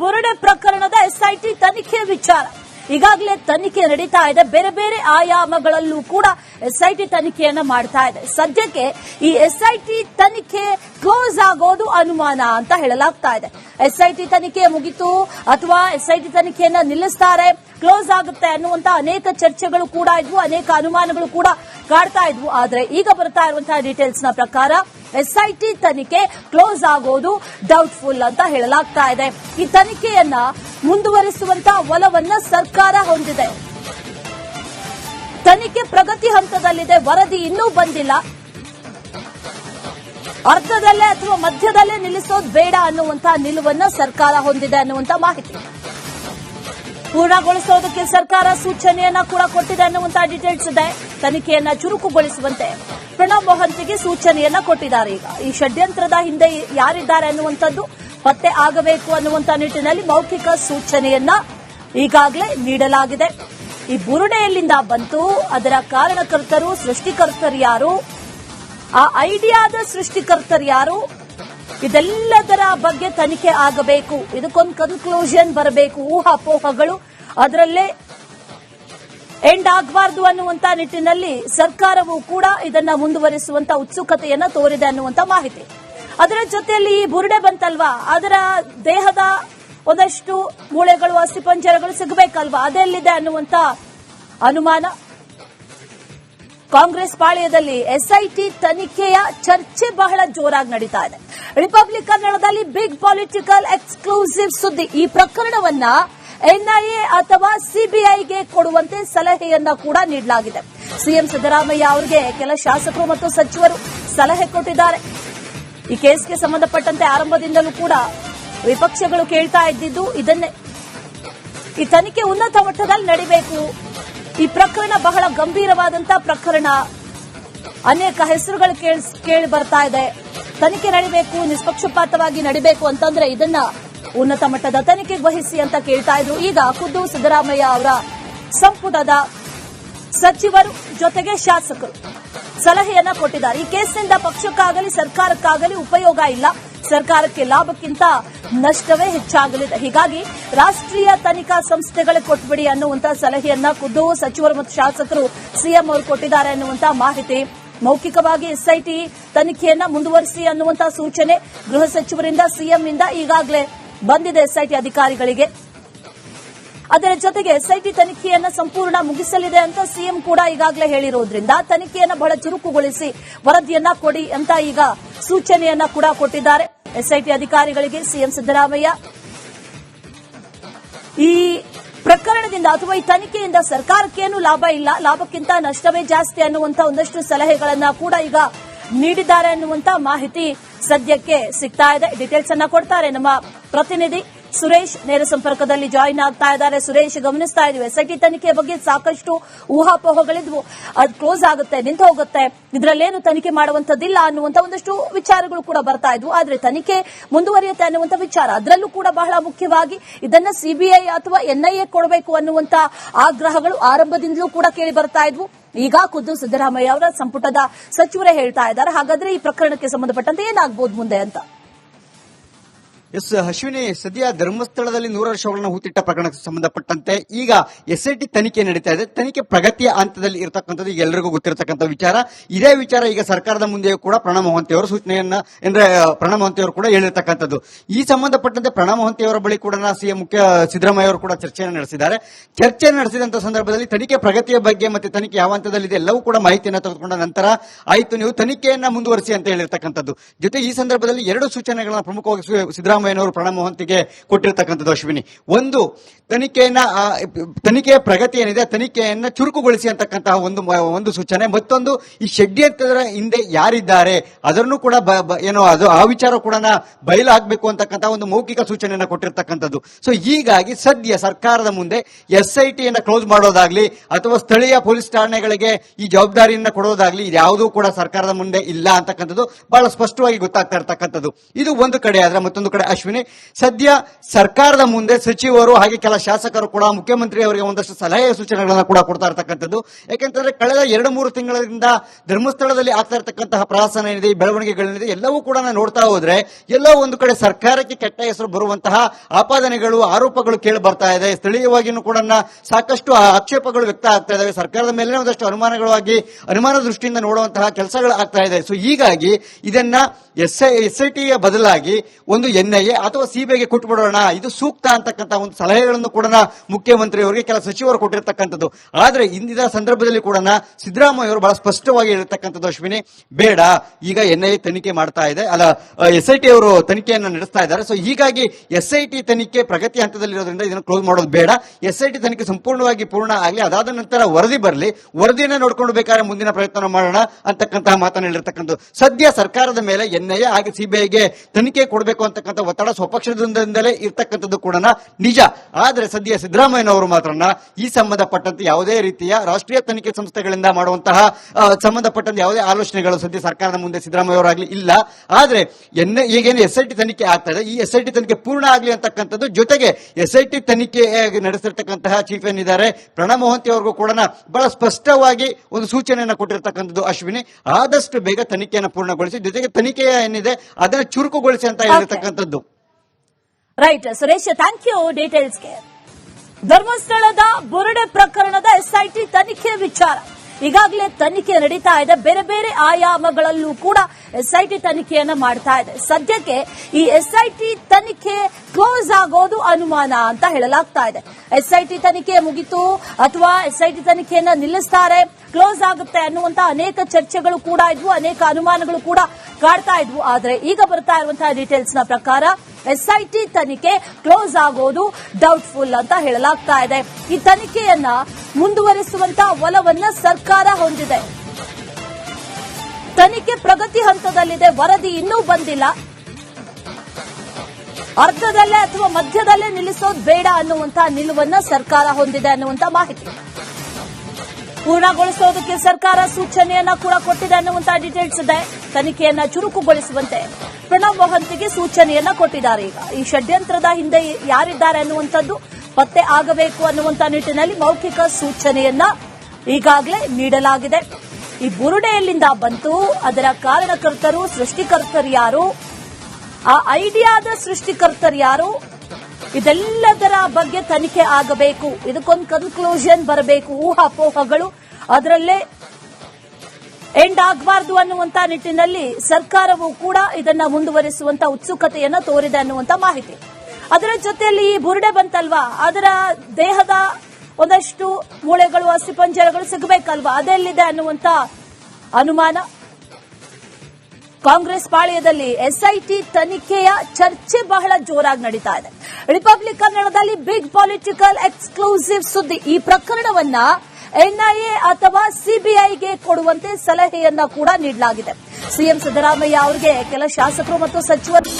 ಬುರುಡೆ ಪ್ರಕರಣದ ಎಸ್ಐಟಿ ತನಿಖೆ ವಿಚಾರ. ಈಗಾಗಲೇ ತನಿಖೆ ನಡೀತಾ ಇದೆ. ಬೇರೆ ಬೇರೆ ಆಯಾಮಗಳಲ್ಲೂ ಕೂಡ ಎಸ್ಐಟಿ ತನಿಖೆಯನ್ನ ಮಾಡ್ತಾ ಇದೆ. ಸದ್ಯಕ್ಕೆ ಈ ಎಸ್ಐಟಿ ತನಿಖೆ ಕ್ಲೋಸ್ ಆಗೋದು ಅನುಮಾನ ಅಂತ ಹೇಳಲಾಗ್ತಾ ಇದೆ. ಎಸ್ಐಟಿ ತನಿಖೆ ಮುಗಿತು ಅಥವಾ ಎಸ್ಐಟಿ ತನಿಖೆಯನ್ನ ನಿಲ್ಲಿಸ್ತಾರೆ, ಕ್ಲೋಸ್ ಆಗುತ್ತೆ ಅನ್ನುವಂತ ಅನೇಕ ಚರ್ಚೆಗಳು ಕೂಡ ಇದ್ವು, ಅನೇಕ ಅನುಮಾನಗಳು ಕೂಡ ಕಾಡ್ತಾ ಇದ್ವು. ಆದ್ರೆ ಈಗ ಬರ್ತಾ ಇರುವಂತಹ ಡೀಟೇಲ್ಸ್ನ ಪ್ರಕಾರ ಎಸ್ಐಟಿ ತನಿಖೆ ಕ್ಲೋಸ್ ಆಗೋದು ಡೌಟ್ಫುಲ್ ಅಂತ ಹೇಳಲಾಗ್ತಾ ಇದೆ. ಈ ತನಿಖೆಯನ್ನ ಮುಂದುವರಿಸುವಂತ ಒಲವನ್ನ ಸರ್ಕಾರ ಹೊಂದಿದೆ. ತನಿಖೆ ಪ್ರಗತಿ ಹಂತದಲ್ಲಿದೆ, ವರದಿ ಇನ್ನೂ ಬಂದಿಲ್ಲ. ಅರ್ಧದಲ್ಲೇ ಅಥವಾ ಮಧ್ಯದಲ್ಲೇ ನಿಲ್ಲಿಸೋದು ಬೇಡ ಅನ್ನುವಂತಹ ನಿಲುವನ್ನ ಸರ್ಕಾರ ಹೊಂದಿದೆ ಅನ್ನುವಂತ ಮಾಹಿತಿ. ಪೂರ್ಣಗೊಳಿಸೋದಕ್ಕೆ ಸರ್ಕಾರ ಸೂಚನೆಯನ್ನ ಕೂಡ ಕೊಟ್ಟಿದೆ ಅನ್ನುವಂತಹ ಡೀಟೇಲ್ಸ್ ಇದೆ. ತನಿಖೆಯನ್ನ ಚುರುಕುಗೊಳಿಸುವಂತೆ. ಪ್ರಣಬ್ ಮೊಹಂತಿಗೆ ಸೂಚನೆಯನ್ನ ಕೊಟ್ಟಿದ್ದಾರೆ. ಈಗ ಈ ಷಡ್ಯಂತ್ರದ ಹಿಂದೆ ಯಾರಿದ್ದಾರೆ ಅನ್ನುವಂಥದ್ದು ಪತ್ತೆ ಆಗಬೇಕು ಅನ್ನುವಂತ ನಿಟ್ಟಿನಲ್ಲಿ ಮೌಖಿಕ ಸೂಚನೆಯನ್ನ ಈಗಾಗಲೇ ನೀಡಲಾಗಿದೆ. ಈ ಬುರುಡೆಯಲ್ಲಿಂದ ಬಂತು. ಅದರ ಕಾರಣಕರ್ತರು, ಸೃಷ್ಟಿಕರ್ತರು ಯಾರು? ಆ ಐಡಿಯಾದ ಸೃಷ್ಟಿಕರ್ತರು ಯಾರು? ಇದೆಲ್ಲದರ ಬಗ್ಗೆ ತನಿಖೆ ಆಗಬೇಕು. ಇದಕ್ಕೊಂದು ಕನ್ಕ್ಲೂಷನ್ ಬರಬೇಕು. ಊಹಾಪೋಹಗಳು. ಅದರಲ್ಲೇ ಎಂಡ್ ಆಗಬಾರದು ಅನ್ನುವಂತ ನಿಟ್ಟಿನಲ್ಲಿ ಸರ್ಕಾರವು ಕೂಡ ಇದನ್ನ ಮುಂದುವರಿಸುವಂತ ಉತ್ಸುಕತೆಯನ್ನ ತೋರಿದೆ ಅನ್ನುವಂತ ಮಾಹಿತಿ. ಅದರ ಜೊತೆಯಲ್ಲಿ ಈ ಬುರುಡೆ ಬಂತಲ್ವಾ? ಅದರ ದೇಹದ ಒಂದಷ್ಟು ಮೂಳೆಗಳು, ಅಸ್ಥಿಪಂಜರಗಳು ಸಿಗಬೇಕಲ್ವಾ? ಅದೆಲ್ಲಿದೆ ಅನ್ನುವಂತ ಅನುಮಾನ? ಕಾಂಗ್ರೆಸ್ ಪಾಳ್ಯದಲ್ಲಿ ಎಸ್ಐಟಿ ತನಿಖೆಯ ಚರ್ಚೆ ಬಹಳ ಜೋರಾಗಿ ನಡೀತಾ ಇದೆ. ರಿಪಬ್ಲಿಕ್ ಕನ್ನಡದಲ್ಲಿ ಬಿಗ್ ಪೊಲಿಟಿಕಲ್ ಎಕ್ಸ್ಕ್ಲೂಸಿವ್ ಸುದ್ದಿ. ಈ ಪ್ರಕರಣವನ್ನ ಎನ್ಐಎ ಅಥವಾ ಸಿಬಿಐಗೆ ಕೊಡುವಂತೆ ಸಲಹೆಯನ್ನ ಕೂಡ ನೀಡಲಾಗಿದೆ. ಸಿಎಂ ಸಿದ್ದರಾಮಯ್ಯ ಅವರಿಗೆ ಕೆಲ ಶಾಸಕರು ಮತ್ತು ಸಚಿವರು ಸಲಹೆ ಕೊಟ್ಟಿದ್ದಾರೆ. ಈ ಕೇಸ್ಗೆ ಸಂಬಂಧಪಟ್ಟಂತೆ ಆರಂಭದಿಂದಲೂ ಕೂಡ ವಿಪಕ್ಷಗಳು ಕೇಳ್ತಾ ಇದ್ದಿದ್ದು ಇದನ್ನೇ. ಈ ತನಿಖೆ ಉನ್ನತ ಮಟ್ಟದಲ್ಲಿ ನಡೀಬೇಕು. ಈ ಪ್ರಕರಣ ಬಹಳ ಗಂಭೀರವಾದಂತಹ ಪ್ರಕರಣ. ಅನೇಕ ಹೆಸರುಗಳು ಕೇಳ್- ಬರ್ತಾ ಇದೆ. ತನಿಖೆ ನಡಿಬೇಕು, ನಿಷ್ಪಕ್ಷಪಾತವಾಗಿ ನಡಿಬೇಕು ಅಂತಂದ್ರೆ ಇದನ್ನ ಉನ್ನತ ಮಟ್ಟದ ತನಿಖೆಗೆ ವಹಿಸಿ ಅಂತ ಕೇಳ್ತಾ ಇದ್ರು. ಈಗ ಖುದ್ದು ಸಿದ್ದರಾಮಯ್ಯ ಅವರ ಸಂಪುಟದ ಸಚಿವರು ಜೊತೆಗೆ ಶಾಸಕರು ಸಲಹೆಯನ್ನ ಕೊಟ್ಟಿದ್ದಾರೆ. ಈ ಕೇಸ್ನಿಂದ ಪಕ್ಷಕ್ಕಾಗಲಿ, ಸರ್ಕಾರಕ್ಕಾಗಲಿ ಉಪಯೋಗ ಇಲ್ಲ. ಸರ್ಕಾರಕ್ಕೆ ಲಾಭಕ್ಕಿಂತ ನಷ್ಟವೇ ಹೆಚ್ಚಾಗಲಿದೆ. ಹೀಗಾಗಿ ರಾಷ್ಟ್ರೀಯ ತನಿಖಾ ಸಂಸ್ಥೆಗಳಿಗೆ ಕೊಟ್ಬಿಡಿ ಅನ್ನುವಂತಹ ಸಲಹೆಯನ್ನ ಖುದ್ದು ಸಚಿವರು ಮತ್ತು ಶಾಸಕರು ಸಿಎಂ ಅವರು ಕೊಟ್ಟಿದ್ದಾರೆ ಅನ್ನುವಂತ ಮಾಹಿತಿ. ಮೌಖಿಕವಾಗಿ ಎಸ್ಐಟಿ ತನಿಖೆಯನ್ನ ಮುಂದುವರಿಸಿ ಅನ್ನುವಂತಹ ಸೂಚನೆ ಗೃಹ ಸಚಿವರಿಂದ, ಸಿಎಂನಿಂದ ಈಗಾಗಲೇ ಬಂದಿದೆ ಎಸ್ಐಟಿ ಅಧಿಕಾರಿಗಳಿಗೆ. ಅದರ ಜೊತೆಗೆ ಎಸ್ಐಟಿ ತನಿಖೆಯನ್ನು ಸಂಪೂರ್ಣ ಮುಗಿಸಲಿದೆ ಅಂತ ಸಿಎಂ ಕೂಡ ಈಗಾಗಲೇ ಹೇಳಿರೋದ್ರಿಂದ ತನಿಖೆಯನ್ನು ಬಹಳ ಚುರುಕುಗೊಳಿಸಿ ವರದಿಯನ್ನ ಕೊಡಿ ಅಂತ ಈಗ ಸೂಚನೆಯನ್ನ ಕೂಡ ಕೊಟ್ಟಿದ್ದಾರೆ. ಎಸ್ಐಟಿ ಅಧಿಕಾರಿಗಳಿಗೆ ಸಿಎಂ ಸಿದ್ದರಾಮಯ್ಯ. ಈ ಪ್ರಕರಣದಿಂದ ಅಥವಾ ಈ ತನಿಖೆಯಿಂದ ಸರ್ಕಾರಕ್ಕೇನು ಲಾಭ ಇಲ್ಲ, ಲಾಭಕ್ಕಿಂತ ನಷ್ಟವೇ ಜಾಸ್ತಿ ಅನ್ನುವಂತಹ ಒಂದಷ್ಟು ಸಲಹೆಗಳನ್ನ ಕೂಡ ಈಗ ನೀಡಿದ್ದಾರೆ ಅನ್ನುವಂತ ಮಾಹಿತಿ ಸದ್ಯಕ್ಕೆ ಸಿಗ್ತಾ ಇದೆ. ಡೀಟೇಲ್ಸ್ ಅನ್ನ ಕೊಡ್ತಾರೆ ನಮ್ಮ ಪ್ರತಿನಿಧಿ ಸುರೇಶ್. ನೇರ ಸಂಪರ್ಕದಲ್ಲಿ ಜಾಯಿನ್ ಆಗ್ತಾ ಇದ್ದಾರೆ. ಸುರೇಶ್ ಗಮನಿಸ್ತಾ ಇದೀವಿ. ಎಸ್ಐಟಿ ತನಿಖೆಯ ಬಗ್ಗೆ ಸಾಕಷ್ಟು ಊಹಾಪೋಹಗಳಿದ್ವು. ಅದು ಕ್ಲೋಸ್ ಆಗುತ್ತೆ, ನಿಂತು ಹೋಗುತ್ತೆ. ಇದರಲ್ಲೇನು ತನಿಖೆ ಮಾಡುವಂತದ್ದಿಲ್ಲ ಅನ್ನುವಂತ ಒಂದಷ್ಟು ವಿಚಾರಗಳು ಕೂಡ ಬರ್ತಾ ಇದ್ವು. ಆದ್ರೆ ತನಿಖೆ ಮುಂದುವರಿಯುತ್ತೆ ಅನ್ನುವಂತ ವಿಚಾರ ಅದರಲ್ಲೂ ಕೂಡ ಬಹಳ ಮುಖ್ಯವಾಗಿ ಇದನ್ನ ಸಿಬಿಐ ಅಥವಾ ಎನ್ಐಎ ಕೊಡಬೇಕು ಅನ್ನುವಂತ ಆಗ್ರಹಗಳು ಆರಂಭದಿಂದಲೂ ಕೂಡ ಕೇಳಿ ಬರ್ತಾ ಇದ್ವು. ಈಗ ಖುದ್ದು ಸಿದ್ದರಾಮಯ್ಯ ಅವರ ಸಂಪುಟದ ಸಚಿವರೇ ಹೇಳ್ತಾ ಇದ್ದಾರೆ. ಹಾಗಾದ್ರೆ ಈ ಪ್ರಕರಣಕ್ಕೆ ಸಂಬಂಧಪಟ್ಟಂತೆ ಏನಾಗಬಹುದು ಮುಂದೆ ಅಂತ? ಎಸ್, ಅಶ್ವಿನಿ, ಸದ್ಯ ಧರ್ಮಸ್ಥಳದಲ್ಲಿ ನೂರ ವರ್ಷಗಳನ್ನ ಹೂತಿಟ್ಟ ಪ್ರಕರಣಕ್ಕೆ ಸಂಬಂಧಪಟ್ಟಂತೆ ಈಗ ಎಸ್ಐಟಿ ತನಿಖೆ ನಡೀತಾ ಇದೆ. ತನಿಖೆ ಪ್ರಗತಿಯ ಹಂತದಲ್ಲಿ ಇರತಕ್ಕಂಥದ್ದು ಎಲ್ಲರಿಗೂ ಗೊತ್ತಿರತಕ್ಕಂಥ ವಿಚಾರ. ಇದೇ ವಿಚಾರ ಈಗ ಸರ್ಕಾರದ ಮುಂದೆಯೂ ಕೂಡ ಪ್ರಣಬ್ ಮಹಂತಿಯವರು ಸೂಚನೆಯನ್ನ, ಅಂದ್ರೆ ಪ್ರಣಬ್ ಮಹಂತಿಯವರು ಕೂಡ ಹೇಳಿರ್ತಕ್ಕಂಥದ್ದು. ಈ ಸಂಬಂಧಪಟ್ಟಂತೆ ಪ್ರಣಬ್ ಮಹಂತಿಯವರ ಬಳಿ ಕೂಡ ಸಿಎಂ ಮುಖ್ಯ ಸಿದ್ದರಾಮಯ್ಯ ಅವರು ಕೂಡ ಚರ್ಚೆಯನ್ನು ನಡೆಸಿದ್ದಾರೆ. ಚರ್ಚೆ ನಡೆಸಿದಂತ ಸಂದರ್ಭದಲ್ಲಿ ತನಿಖೆ ಪ್ರಗತಿಯ ಬಗ್ಗೆ ಮತ್ತೆ ತನಿಖೆ ಯಾವ ಹಂತದಲ್ಲಿದೆ ಎಲ್ಲವೂ ಕೂಡ ಮಾಹಿತಿಯನ್ನು ತೆಗೆದುಕೊಂಡ ನಂತರ ಆಯಿತು, ನೀವು ತನಿಖೆಯನ್ನ ಮುಂದುವರಿಸಿ ಅಂತ ಹೇಳಿರ್ತಕ್ಕಂಥದ್ದು. ಜೊತೆ ಈ ಸಂದರ್ಭದಲ್ಲಿ ಎರಡು ಸೂಚನೆಗಳನ್ನ ಪ್ರಮುಖವಾಗಿ ಸು- ಸಿದ್ದರಾಮಯ್ಯನವರು ಪ್ರಣಬ್ ಮೊಹಂತಿಗೆ ಕೊಟ್ಟಿರ್ತಕ್ಕಂಥದ್ದು ಅಶ್ವಿನಿ. ಒಂದು, ತನಿಖೆಯನ್ನ ತನಿಖೆಯ ಪ್ರಗತಿ ಏನಿದೆ, ತನಿಖೆಯನ್ನ ಚುರುಕುಗೊಳಿಸಿ ಅಂತಕ್ಕಂತಹ ಒಂದು ಒಂದು ಸೂಚನೆ. ಮತ್ತೊಂದು, ಈ ಷಡ್ಯಂತ್ರದ ಹಿಂದೆ ಯಾರಿದ್ದಾರೆ ಅದನ್ನು ಕೂಡ ಏನೋ ಅದು, ಆ ವಿಚಾರ ಕೂಡ ಬಯಲಾಗಬೇಕು ಅಂತಕ್ಕಂತಹ ಒಂದು ಮೌಖಿಕ ಸೂಚನೆಯನ್ನು ಕೊಟ್ಟಿರ್ತಕ್ಕಂಥದ್ದು. ಸೊ ಹೀಗಾಗಿ ಸದ್ಯ ಸರ್ಕಾರದ ಮುಂದೆ ಎಸ್ ಐ ಟಿಯನ್ನು ಕ್ಲೋಸ್ ಮಾಡೋದಾಗ್ಲಿ, ಅಥವಾ ಸ್ಥಳೀಯ ಪೊಲೀಸ್ ಠಾಣೆಗಳಿಗೆ ಈ ಜವಾಬ್ದಾರಿಯನ್ನ ಕೊಡೋದಾಗ್ಲಿ ಇದ್ಯಾವುದೂ ಕೂಡ ಸರ್ಕಾರದ ಮುಂದೆ ಇಲ್ಲ ಅಂತಕ್ಕಂಥದ್ದು ಬಹಳ ಸ್ಪಷ್ಟವಾಗಿ ಗೊತ್ತಾಗ್ತಾ ಇರ್ತಕ್ಕಂಥದ್ದು. ಇದು ಒಂದು ಕಡೆ ಆದ್ರೆ ಮತ್ತೊಂದು ಕಡೆ ಅಶ್ವಿನಿ. ಸದ್ಯ ಸರ್ಕಾರದ ಮುಂದೆ ಸಚಿವರು ಹಾಗೆ ಕೆಲ ಶಾಸಕರು ಕೂಡ, ಮುಖ್ಯಮಂತ್ರಿ ಅವರಿಗೆ ಒಂದಷ್ಟು ಸಲಹೆ ಸೂಚನೆಗಳನ್ನ ಕೂಡ ಕೊಡ್ತಾ ಇರತಕ್ಕಂಥದ್ದು. ಯಾಕೆಂತಂದ್ರೆ ಕಳೆದ ಎರಡು ಮೂರು ತಿಂಗಳಿಂದ ಧರ್ಮಸ್ಥಳದಲ್ಲಿ ಆಗ್ತಾ ಇರತಕ್ಕಂತಹ ಪ್ರವಾಸನ ಏನಿದೆ ಬೆಳವಣಿಗೆಗಳೇನಿದೆ, ಎಲ್ಲವೂ ಕೂಡ ನೋಡ್ತಾ ಹೋದ್ರೆ ಎಲ್ಲೋ ಒಂದು ಕಡೆ ಸರ್ಕಾರಕ್ಕೆ ಕೆಟ್ಟ ಹೆಸರು ಬರುವಂತಹ ಆಪಾದನೆಗಳು, ಆರೋಪಗಳು ಕೇಳಿ ಬರ್ತಾ ಇದೆ. ಸ್ಥಳೀಯವಾಗಿಯೂ ಕೂಡ ಸಾಕಷ್ಟು ಆಕ್ಷೇಪಗಳು ವ್ಯಕ್ತ ಆಗ್ತಾ ಇದಾವೆ. ಸರ್ಕಾರದ ಮೇಲೆ ಒಂದಷ್ಟು ಅನುಮಾನಗಳಾಗಿ ಅನುಮಾನ ದೃಷ್ಟಿಯಿಂದ ನೋಡುವಂತಹ ಕೆಲಸಗಳು ಆಗ್ತಾ ಇದೆ. ಸೊ ಹೀಗಾಗಿ ಇದನ್ನ ಎಸ್ ಎಸ್ ಐ ಟಿಯ ಬದಲಾಗಿ ಒಂದು ಎನ್ ಎ ಅಥವಾ ಸಿಬಿಐಗೆ ಕೊಟ್ಬಿಡೋಣ. ಇದು ಸೂಕ್ತ ಅಂತಕ್ಕಂಥ ಒಂದು ಸಲಹೆಗಳನ್ನು ಕೂಡ ಮುಖ್ಯಮಂತ್ರಿ ಅವರಿಗೆ ಕೆಲ ಸಚಿವರು ಕೊಟ್ಟಿರ್ತಕ್ಕಂಥದ್ದು. ಆದ್ರೆ ಇಂದಿನ ಸಂದರ್ಭದಲ್ಲಿ ಕೂಡ ಸಿದ್ದರಾಮಯ್ಯ ಅವರು ಬಹಳ ಸ್ಪಷ್ಟವಾಗಿ ಹೇಳಿರ್ತಕ್ಕಂಥದ್ದು, ಅಶ್ವಿನಿ, ಬೇಡ. ಈಗ ಎನ್ ತನಿಖೆ ಮಾಡ್ತಾ ಇದೆ. ಅಲ್ಲ ಎಸ್ ಐ ಅವರು ತನಿಖೆಯನ್ನು ನಡೆಸ್ತಾ ಇದ್ದಾರೆ. ಸೊ ಹೀಗಾಗಿ ಎಸ್ ಐ ತನಿಖೆ ಪ್ರಗತಿ ಹಂತದಲ್ಲಿರೋದ್ರಿಂದ ಇದನ್ನು ಕ್ಲೋಸ್ ಮಾಡೋದು ಬೇಡ. ಎಸ್ ಐ ಟಿ ತನಿಖೆ ಸಂಪೂರ್ಣವಾಗಿ ಪೂರ್ಣ ಆಗಲಿ. ಅದಾದ ನಂತರ ವರದಿ ಬರಲಿ. ವರದಿಯನ್ನ ನೋಡ್ಕೊಂಡು ಬೇಕಾದ್ರೆ ಮುಂದಿನ ಪ್ರಯತ್ನ ಮಾಡೋಣ ಅಂತಕ್ಕಂತಹ ಮಾತನ್ನು ಹೇಳಿರ್ತಕ್ಕಂಥದ್ದು. ಸದ್ಯ ಸರ್ಕಾರದ ಮೇಲೆ ಎನ್ ಐ ಹಾಗೆ ಸಿಬಿಐಗೆ ತನಿಖೆ ಕೊಡಬೇಕು ಅಂತಕ್ಕಂಥ ಒತ್ತಡ ಸ್ವಪಕ್ಷದಿಂದಲೇ ಇರ್ತಕ್ಕಂಥದ್ದು ಕೂಡ ನಿಜ. ಆದ್ರೆ ಸದ್ಯ ಸಿದ್ದರಾಮಯ್ಯನವರು ಮಾತ್ರ ಈ ಸಂಬಂಧಪಟ್ಟಂತೆ ಯಾವುದೇ ರೀತಿಯ ರಾಷ್ಟ್ರೀಯ ತನಿಖೆ ಸಂಸ್ಥೆಗಳಿಂದ ಮಾಡುವಂತಹ ಸಂಬಂಧಪಟ್ಟಂತೆ ಯಾವುದೇ ಆಲೋಚನೆಗಳು ಸದ್ಯ ಸರ್ಕಾರದ ಮುಂದೆ ಸಿದ್ದರಾಮಯ್ಯ ಅವರಾಗ್ಲಿ ಇಲ್ಲ. ಆದ್ರೆ ಎನ್ ಈಗೇನು ಎಸ್ ಐ ಟಿ ತನಿಖೆ ಆಗ್ತಾ ಇದೆ ಈ ಎಸ್ ಐ ಟಿ ತನಿಖೆ ಪೂರ್ಣ ಆಗಲಿ ಅಂತಕ್ಕಂಥದ್ದು ಜೊತೆಗೆ ಎಸ್ ಐ ಟಿ ತನಿಖೆ ನಡೆಸಿರ್ತಕ್ಕಂತಹ ಚೀಫ್ ಏನಿದ್ದಾರೆ ಪ್ರಣಬ್ ಮೊಹಂತಿ ಅವ್ರಿಗೂ ಕೂಡ ಬಹಳ ಸ್ಪಷ್ಟವಾಗಿ ಒಂದು ಸೂಚನೆಯನ್ನು ಕೊಟ್ಟಿರ್ತಕ್ಕಂಥದ್ದು ಅಶ್ವಿನಿ. ಆದಷ್ಟು ಬೇಗ ತನಿಖೆಯನ್ನು ಪೂರ್ಣಗೊಳಿಸಿ ಜೊತೆಗೆ ತನಿಖೆ ಏನಿದೆ ಅದನ್ನು ಚುರುಕುಗೊಳಿಸಿ ಅಂತ ಹೇಳಿರ್ತಕ್ಕಂಥದ್ದು. ರೈಟ್, ಸುರೇಶ್ ಥ್ಯಾಂಕ್ ಯು ಡೀಟೇಲ್ಸ್ಗೆ ಧರ್ಮಸ್ಥಳದ ಬುರುಡೆ ಪ್ರಕರಣದ ಎಸ್ಐಟಿ ತನಿಖೆ ವಿಚಾರ. ಈಗಾಗಲೇ ತನಿಖೆ ನಡೀತಾ ಇದೆ. ಬೇರೆ ಬೇರೆ ಆಯಾಮಗಳಲ್ಲೂ ಕೂಡ ಎಸ್ಐಟಿ ತನಿಖೆಯನ್ನ ಮಾಡ್ತಾ ಇದೆ. ಸದ್ಯಕ್ಕೆ ಈ ಎಸ್ಐಟಿ ತನಿಖೆ ಕ್ಲೋಸ್ ಆಗೋದು ಅನುಮಾನ ಅಂತ ಹೇಳಲಾಗ್ತಾ ಇದೆ. ಎಸ್ಐಟಿ ತನಿಖೆ ಮುಗಿತು ಅಥವಾ ಎಸ್ಐಟಿ ತನಿಖೆಯನ್ನ ನಿಲ್ಲಿಸ್ತಾರೆ, ಕ್ಲೋಸ್ ಆಗುತ್ತೆ ಅನ್ನುವಂತ ಅನೇಕ ಚರ್ಚೆಗಳು ಕೂಡ ಇದ್ವು, ಅನೇಕ ಅನುಮಾನಗಳು ಕೂಡ ಕಾಡ್ತಾ ಇದ್ವು. ಆದರೆ ಈಗ ಬರ್ತಾ ಇರುವಂತಹ ಡೀಟೇಲ್ಸ್ನ ಪ್ರಕಾರ ಎಸ್ಐಟಿ ತನಿಖೆ ಕ್ಲೋಸ್ ಆಗೋದು ಡೌಟ್ಫುಲ್ ಅಂತ ಹೇಳಲಾಗ್ತಾ ಇದೆ. ಈ ತನಿಖೆಯನ್ನ ಮುಂದುವರಿಸುವಂತ ಒಲವನ್ನ ಸರ್ಕಾರ ಹೊಂದಿದೆ. ತನಿಖೆ ಪ್ರಗತಿ ಹಂತದಲ್ಲಿದೆ, ವರದಿ ಇನ್ನೂ ಬಂದಿಲ್ಲ. ಅರ್ಧದಲ್ಲೇ ಅಥವಾ ಮಧ್ಯದಲ್ಲೇ ನಿಲ್ಲಿಸೋದು ಬೇಡ ಅನ್ನುವಂತಹ ನಿಲುವನ್ನ ಸರ್ಕಾರ ಹೊಂದಿದೆ ಅನ್ನುವಂತ ಮಾಹಿತಿ. ಪೂರ್ಣಗೊಳಿಸೋದಕ್ಕೆ ಸರ್ಕಾರ ಸೂಚನೆಯನ್ನ ಕೂಡ ಕೊಟ್ಟಿದೆ ಅನ್ನುವಂತಹ ಡೀಟೇಲ್ಸ್ ಇದೆ. ತನಿಖೆಯನ್ನ ಚುರುಕುಗೊಳಿಸುವಂತೆ ಪ್ರಣಬ್ ಮೊಹಂತಿಗೆ ಸೂಚನೆಯನ್ನ ಕೊಟ್ಟಿದ್ದಾರೆ. ಈಗ ಈ ಷಡ್ಯಂತ್ರದ ಹಿಂದೆ ಯಾರಿದ್ದಾರೆ ಅನ್ನುವಂಥದ್ದು ಪತ್ತೆ ಆಗಬೇಕು ಅನ್ನುವಂತ ನಿಟ್ಟಿನಲ್ಲಿ ಮೌಖಿಕ ಸೂಚನೆಯನ್ನ ಈಗಾಗಲೇ ನೀಡಲಾಗಿದೆ. ಈ ಬುರುಡೆಯಲ್ಲಿಂದ ಬಂತು ಅದರ ಕಾರಣಕರ್ತರು ಸೃಷ್ಟಿಕರ್ತರು ಯಾರು? ಆ ಐಡಿಯಾದ ಸೃಷ್ಟಿಕರ್ತರು ಯಾರು? ಇದೆಲ್ಲದರ ಬಗ್ಗೆ ತನಿಖೆ ಆಗಬೇಕು. ಇದಕ್ಕೊಂದು ಕನ್ಕ್ಲೂಷನ್ ಬರಬೇಕು. ಊಹಾಪೋಹಗಳು. ಅದರಲ್ಲೇ ಎಂಡ್ ಆಗಬಾರ್ದು ಅನ್ನುವಂತ ನಿಟ್ಟಿನಲ್ಲಿ ಸರ್ಕಾರವು ಕೂಡ ಇದನ್ನ ಮುಂದುವರಿಸುವಂತ ಉತ್ಸುಕತೆಯನ್ನ ತೋರಿದೆ ಅನ್ನುವಂತ ಮಾಹಿತಿ. ಅದರ ಜೊತೆಯಲ್ಲಿ ಈ ಬುರುಡೆ ಬಂತಲ್ವಾ? ಅದರ ದೇಹದ ಒಂದಷ್ಟು ಮೂಳೆಗಳು, ಅಸ್ಥಿಪಂಜರಗಳು ಸಿಗಬೇಕಲ್ವಾ? ಅದೆಲ್ಲಿದೆ ಅನ್ನುವಂತ ಅನುಮಾನ. ಕಾಂಗ್ರೆಸ್ ಪಾಳ್ಯದಲ್ಲಿ ಎಸ್ಐಟಿ ತನಿಖೆಯ ಚರ್ಚೆ ಬಹಳ ಜೋರಾಗಿ ನಡೀತಾ ಇದೆ. ರಿಪಬ್ಲಿಕ್ ಕನ್ನಡದಲ್ಲಿ ಬಿಗ್ ಪಾಲಿಟಿಕಲ್ ಎಕ್ಸ್ಕ್ಲೂಸಿವ್ ಸುದ್ದಿ. ಈ ಪ್ರಕರಣವನ್ನ ಎನ್ಐಎ ಅಥವಾ ಸಿಬಿಐಗೆ ಕೊಡುವಂತೆ ಸಲಹೆಯನ್ನ ಕೂಡ ನೀಡಲಾಗಿದೆ. ಸಿಎಂ ಸಿದ್ದರಾಮಯ್ಯ ಅವರಿಗೆ ಕೆಲ ಶಾಸಕರು ಮತ್ತು ಸಚಿವರು